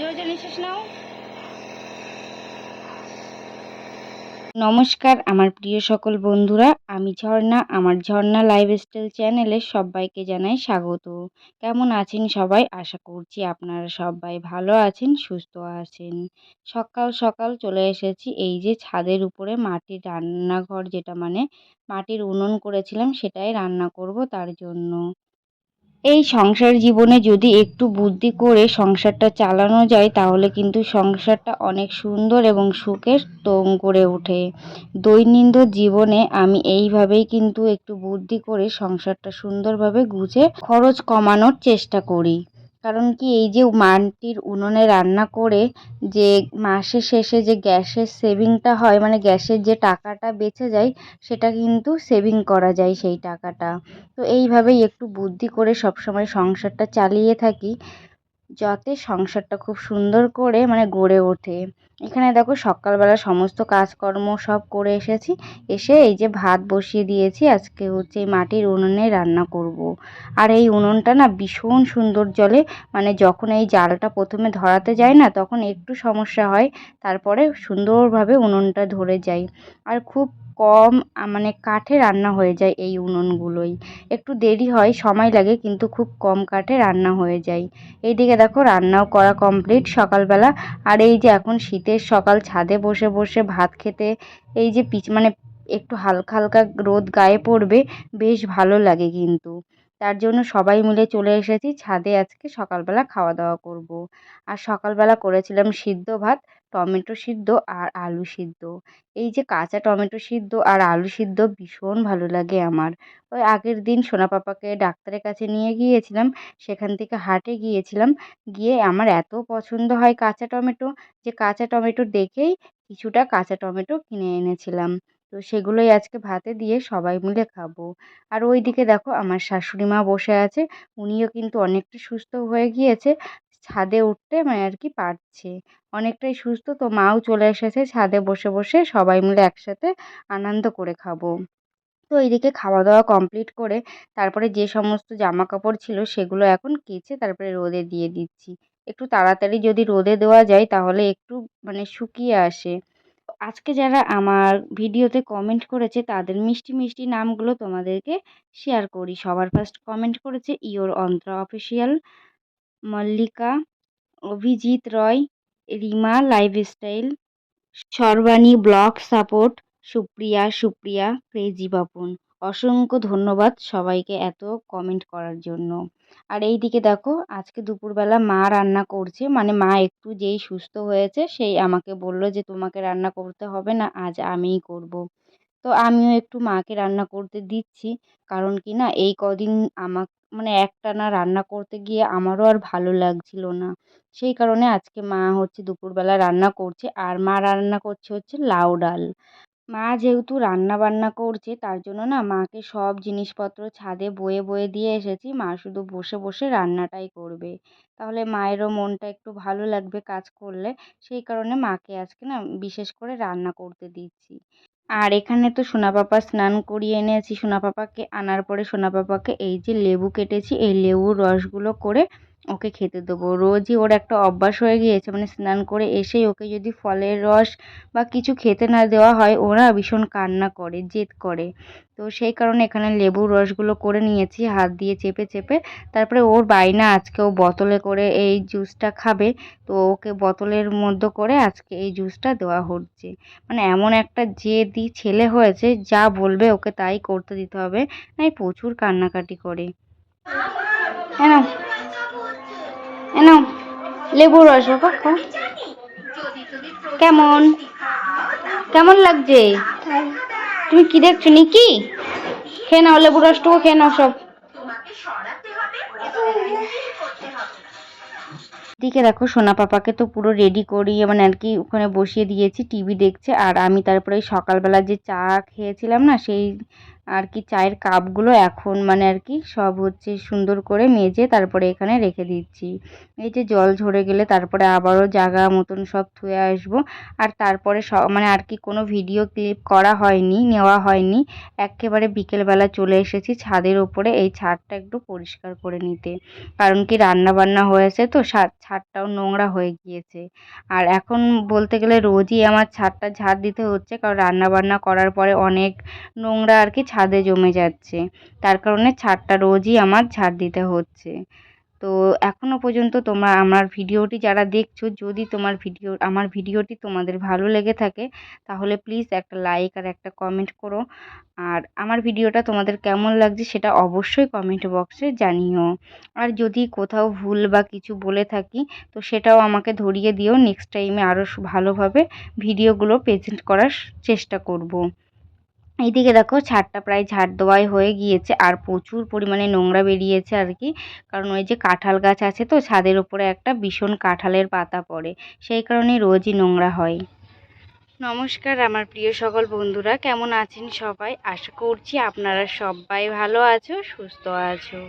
জোরে নিঃশ্বাস নাও। নমস্কার, আমার প্রিয় সকল বন্ধুরা, আমি ঝর্ণা, আমার ঝর্ণা লাইফস্টাইল চ্যানেলে সবাইকে জানাই স্বাগত। কেমন আছেন সবাই? আশা করছি আপনারা সবাই ভালো আছেন, সুস্থ আছেন। সকাল সকাল চলে এসেছি, এই যে ছাদের উপরে মাটির রান্নাঘর যেটা মানে মাটির উনুন করেছিলাম, সেটাই রান্না করব তার জন্য। এই সংসার জীবনে যদি একটু বুদ্ধি করে সংসারটা চালানো যায়, তাহলে কিন্তু সংসারটা অনেক সুন্দর এবং সুখের তোম করে ওঠে। দৈনন্দিন জীবনে আমি এইভাবেই কিন্তু একটু বুদ্ধি করে সংসারটা সুন্দরভাবে গুছে খরচ কমানোর চেষ্টা করি। কারণ কি এই যে মানটির উনুনে রান্না করে যে মাসের শেষে যে গ্যাসের সেভিংটা হয় মানে গ্যাসের যে টাকাটা বেঁচে যায়, সেটা কিন্তু সেভিং করা যায় সেই টাকাটা। তো এইভাবেই একটু বুদ্ধি করে সবসময় সংসারটা চালিয়ে থাকি। যাতে সংসারটা খুব সুন্দর করে মানে গড়ে ওঠে। এখানে দেখো সকালবেলা সমস্ত কাজকর্ম সব করে এসেছি। এসে এই যে ভাত বসিয়ে দিয়েছি, আজকে হচ্ছে মাটির উনুনে রান্না করব। আর এই উনুনটা না ভীষণ সুন্দর জলে মানে যখন এই জালটা প্রথমে ধরাতে যায় না, তখন একটু সমস্যা হয়, তারপরে সুন্দরভাবে উনুনটা ধরে যায় আর খুব কম মানে কাঠে রান্না হয়ে যায় এই উনুনগুলোই। একটু দেরি হয়, সময় লাগে, কিন্তু খুব কম কাঠে রান্না হয়ে যায়। এইদিকে দেখো, রান্নাও করা কমপ্লিট সকালবেলা। আর এই যে এখন শীতের সকাল, ছাদে বসে বসে ভাত খেতে, এই যে পিচ মানে একটু হালকা হালকা রোদ গায়ে পড়বে, বেশ ভালো লাগে কিন্তু। তার জন্য সবাই মিলে চলে এসেছি, ছাদে আজকে সকালবেলা খাওয়া দাওয়া করব। আর সকালবেলা করেছিলাম সিদ্ধ ভাত টমেটো সিদ্ধ আর আলু সিদ্ধ। এই যে কাঁচা টমেটো সিদ্ধ আর আলু সিদ্ধ ভীষণ ভালো লাগে আমার। ওই আগের দিন সোনা পাপাকে ডাক্তারের কাছে নিয়ে গিয়েছিলাম, সেখান থেকে হাটে গিয়েছিলাম, গিয়ে আমার এত পছন্দ হয় কাঁচা টমেটো যে কাঁচা টমেটো দেখেই কিছুটা কাঁচা টমেটো কিনে এনেছিলাম। তো সেগুলোই আজকে ভাতে দিয়ে সবাই মিলে খাব। আর ওইদিকে দেখো আমার শাশুড়ি মা বসে আছে, উনিও কিন্তু অনেকটা সুস্থ হয়ে গিয়েছে। ছাদে উঠতে মানে আর কি পারছে। অনেকটাই সুস্থ তো, মাও চলে এসেছে ছাদে বসে বসে সবাই মিলে একসাথে আনন্দ করে খাব। তো এইদিকে খাওয়া দাওয়া কমপ্লিট করে তারপরে যে সমস্ত জামা কাপড় ছিল সেগুলো এখন কেচে তারপরে রোদে দিয়ে দিচ্ছি। একটু তাড়াতাড়ি যদি রোদে দেওয়া যায় তাহলে একটু মানে শুকিয়ে আসে। আজকে যারা আমার ভিডিওতে কমেন্ট করেছে তাদের মিষ্টি মিষ্টি নামগুলো তোমাদেরকে শেয়ার করি। সবার ফার্স্ট কমেন্ট করেছে your Antra official Mallika, Abhijit Roy, Rima lifestyle, Sarbani blog support, Supriya Supriya, crazy Bapan অসংখ্য ধন্যবাদ সবাইকে এত কমেন্ট করার জন্য আর এই দিকে দেখো, আজকে দুপুরবেলা মা রান্না করছে মানে মা একটু যেই সুস্থ হয়েছে, সেই আমাকে বলল যে, তোমাকে রান্না করতে হবে না, আজ আমিই করব। তো আমিও একটু মাকে রান্না করতে দিচ্ছি, কারণ কি না, এই কদিন আমাক মানে একটানা রান্না করতে গিয়ে আমারও আর ভালো লাগছিল না। সেই কারণে আজকে মা হচ্ছে দুপুরবেলা রান্না করছে আর মা রান্না করছে হচ্ছে লাউ ডাল। মা যেহেতু রান্না বান্না করছে তার জন্য না মাকে সব জিনিসপত্র ছাদে বয়ে বয়ে দিয়ে এসেছি, মা শুধু বসে বসে রান্নাটাই করবে। তাহলে মায়েরও মনটা একটু ভালো লাগবে কাজ করলে। সেই কারণে মাকে আজকে না বিশেষ করে রান্না করতে দিচ্ছি। আর এখানে তো সোনা পাপা স্নান করিয়ে এনেছি। সোনা পাপাকে আনার পরে সোনা পাপাকে এই যে লেবু কেটেছি, এই লেবুর রসগুলো করে ওকে খেতে দেবো। রোজই ওর একটা অভ্যাস হয়ে গিয়েছে মানে স্নান করে এসেই ওকে যদি ফলের রস বা কিছু খেতে না দেওয়া হয়, ওরা ভীষণ কান্না করে, জেদ করে। তো সেই কারণে এখানে লেবুর রসগুলো করে নিয়েছি, হাত দিয়ে চেপে চেপে। তারপরে ওর বাইনা আজকে ও বোতলে করে এই জুসটা খাবে, তো ওকে বোতলের মধ্যে করে আজকে এই জুসটা দেওয়া হচ্ছে। মানে এমন একটা জেদি ছেলে হয়েছে, যা বলবে ওকে তাই করতে দিতে হবে নাই প্রচুর কান্নাকাটি করে। হ্যাঁ এনো লেবুর রস কেমন? কেমন লাগছে? তুমি কি দেখছ, নিকি? খেয়ে নাও লেবু রসটুকু, খেয়ে নাও সব। দিকে দেখো, সোনা পাপাকে তো পুরো রেডি করিয়ে মানে আর কি ওখানে বসিয়ে দিয়েছি টিভি দেখছে, আর আমি তারপরে সকালবেলা যে চা খেয়েছিলাম না, সেই আর কি চায়ের কাপগুলো এখন মানে আর কি সব হচ্ছে সুন্দর করে মেজে তারপরে এখানে রেখে দিচ্ছি। এই যে জল ঝরে গেলে তারপরে আবারও জাগা মতন সব ধুয়ে আসব। আর তারপরে সব মানে আর কি কোনো ভিডিও ক্লিপ করা হয়নি, নেওয়া হয়নি। একেবারে বিকেলবেলা চলে এসেছি ছাদের ওপরে। এই ছাদটা একটু পরিষ্কার করে নিতে। কারণ কি রান্না বান্না হয়েছে তো ছাদটাও নোংরা হয়ে গিয়েছে। আর এখন বলতে গেলে রোজই আমার ছাদটা ঝাড় দিতে হচ্ছে। কারণ রান্না বান্না করার পরে অনেক নোংরা আর কি ছাদে জমে যাচ্ছে। তার কারণে ছাদটা রোজই আমার ঝাড় দিতে হচ্ছে। তো এখনও পর্যন্ত তোমরা আমার ভিডিওটি যারা দেখছ, যদি তোমার ভিডিও, আমার ভিডিওটি তোমাদের ভালো লেগে থাকে, তাহলে প্লিজ একটা লাইক আর একটা কমেন্ট করো। আর আমার ভিডিওটা তোমাদের কেমন লাগছে সেটা অবশ্যই কমেন্ট বক্সে জানিও। আর যদি কোথাও ভুল বা কিছু বলে থাকি, তো সেটাও আমাকে ধরিয়ে দিও। নেক্সট টাইমে আরও ভালোভাবে ভিডিওগুলো প্রেজেন্ট করার চেষ্টা করব। এইদিকে দেখো ছাদটা প্রায় ঝাড় দেওয়াই হয়ে গিয়েছে, আর প্রচুর পরিমাণে নোংরা বেরিয়েছে আর কি। কারণ ওই যে কাঁঠাল গাছ আছে তো, ছাদের উপরে একটা ভীষণ কাঁঠালের পাতা পড়ে, সেই কারণে রোজই নোংরা হয়। নমস্কার আমার প্রিয় সকল বন্ধুরা, কেমন আছেন সবাই? আশা করছি আপনারা সবাই ভালো আছো, সুস্থ আছো।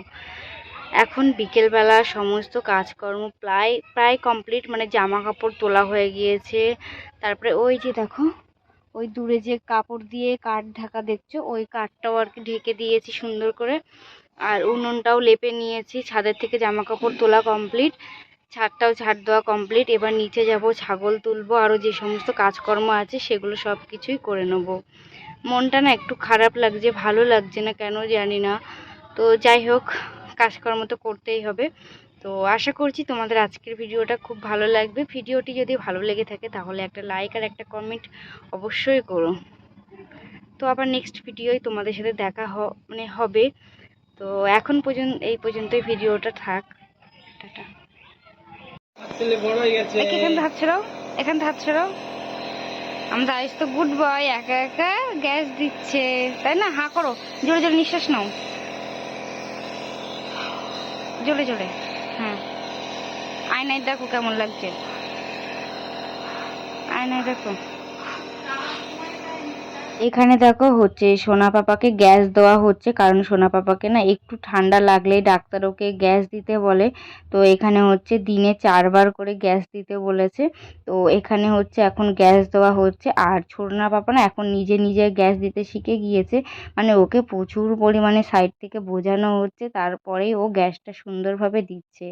এখন বিকেলবেলা সমস্ত কাজকর্ম প্রায় প্রায় কমপ্লিট মানে জামা কাপড় তোলা হয়ে গিয়েছে। তারপরে ওই যে দেখো ওই দূরে যে কাপড় দিয়ে কাঠ ঢাকা দেখছ, ওই কাঠটাও আর কি ঢেকে দিয়েছি সুন্দর করে। আর উনুনটাও লেপে নিয়েছি, ছাদের থেকে জামা কাপড় তোলা কমপ্লিট ছাদটাও ঝাড় দেওয়া কমপ্লিট এবার নিচে যাব, ছাগল তুলবো আরও যে সমস্ত কাজকর্ম আছে সেগুলো সব কিছুই করে নেব। মনটা না একটু খারাপ লাগছে, ভালো লাগছে না কেন জানি না। তো যাই হোক, কাজকর্ম তো করতেই হবে। তো আশা করছি তোমাদের আজকের ভিডিওটা খুব ভালো লাগবে। ভিডিওটি যদি ভালো লেগে থাকে তাহলে একটা লাইক আর একটা কমেন্ট অবশ্যই করো। তো আবার নেক্সট ভিডিওই তোমাদের সাথে দেখা মানে হবে। তো এখন পর্যন্ত এই পর্যন্তই ভিডিওটা থাক। টাটা। এখান হাত ছড়াও এখান হাত ছড়াও। আমাদের আইস তো গুড বয় একা একা গ্যাস দিচ্ছে। তাই না? হা করো। জোরে জোরে নিঃশ্বাস নাও। জোরে জোরে। হ্যাঁ। আয়নায় দেখো কেমন লাগছে। আয়নায় দেখো। এখানে দেখো হচ্ছে সোনা পাপাকে গ্যাস দেওয়া হচ্ছে, কারণ সোনা পাপাকে না একটু ঠান্ডা লাগলেই ডাক্তার ওকে গ্যাস দিতে বলে। তো এখানে হচ্ছে দিনে চারবার করে গ্যাস দিতে বলেছে। তো এখানে হচ্ছে এখন গ্যাস দেওয়া হচ্ছে। আর ছোটনা পাপা না এখন নিজে নিজে গ্যাস দিতে শিখে গিয়েছে। মানে ওকে প্রচুর পরিমাণে সাইড থেকে বোঝানো হচ্ছে, তারপরেই ও গ্যাসটা সুন্দরভাবে দিচ্ছে।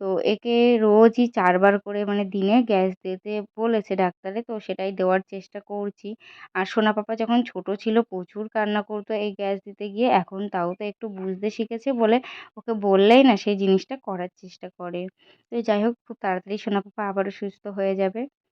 তো একে রোজই চারবার করে মানে দিনে গ্যাস দিতে বলেছে ডাক্তারে। তো সেটাই দেওয়ার চেষ্টা করছি। আর সোনা পাপা যখন ছোট ছিল প্রচুর কান্না করতো এই গ্যাস দিতে গিয়ে। এখন তাও তো একটু বুঝতে শিখেছে বলে ওকে বললেই না, সেই জিনিসটা করার চেষ্টা করে। তো যাই হোক, খুব তাড়াতাড়ি সোনা পাপা আবারও সুস্থ হয়ে যাবে।